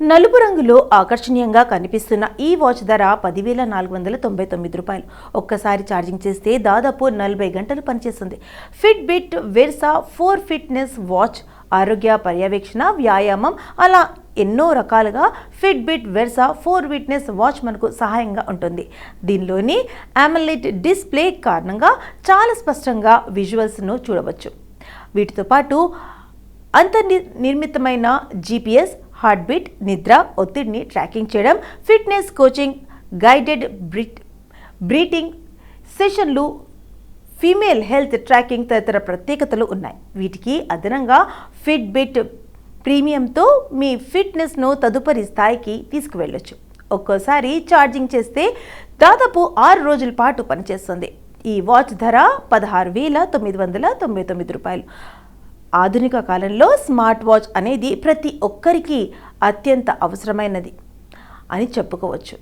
నలుపు రంగులో ఆకర్షణీయంగా కనిపిస్తున్న ఈ వాచ్ ధర పదివేల నాలుగు వందల తొంభై తొమ్మిది రూపాయలు. ఒక్కసారి ఛార్జింగ్ చేస్తే దాదాపు నలభై గంటలు పనిచేస్తుంది. Fitbit Versa four fitness watch ఆరోగ్య పర్యవేక్షణ వ్యాయామం అలా ఎన్నో రకాలుగా Fitbit Versa four fitness watch మనకు సహాయంగా ఉంటుంది. దీనిలోని అమలెట్ డిస్ప్లే కారణంగా చాలా స్పష్టంగా విజువల్స్ను చూడవచ్చు. వీటితో పాటు అంతర్ని నిర్మితమైన జీపీఎస్ హార్ట్ బీట్ నిద్ర ఒత్తిడిని ట్రాకింగ్ చేయడం ఫిట్నెస్ కోచింగ్ గైడెడ్ బ్రిట్ బ్రీటింగ్ సెషన్లు ఫీమేల్ హెల్త్ ట్రాకింగ్ తదితర ప్రత్యేకతలు ఉన్నాయి. వీటికి అదనంగా ఫిట్బిట్ ప్రీమియంతో మీ ఫిట్నెస్ను తదుపరి స్థాయికి తీసుకువెళ్ళొచ్చు. ఒక్కోసారి ఛార్జింగ్ చేస్తే దాదాపు ఆరు రోజుల పాటు పనిచేస్తుంది. ఈ వాచ్ ధర పదహారు వేల తొమ్మిది వందల తొంభై తొమ్మిది రూపాయలు. ఆధునిక కాలంలో స్మార్ట్ వాచ్ అనేది ప్రతి ఒక్కరికి అత్యంత అవసరమైనది అని చెప్పుకోవచ్చు.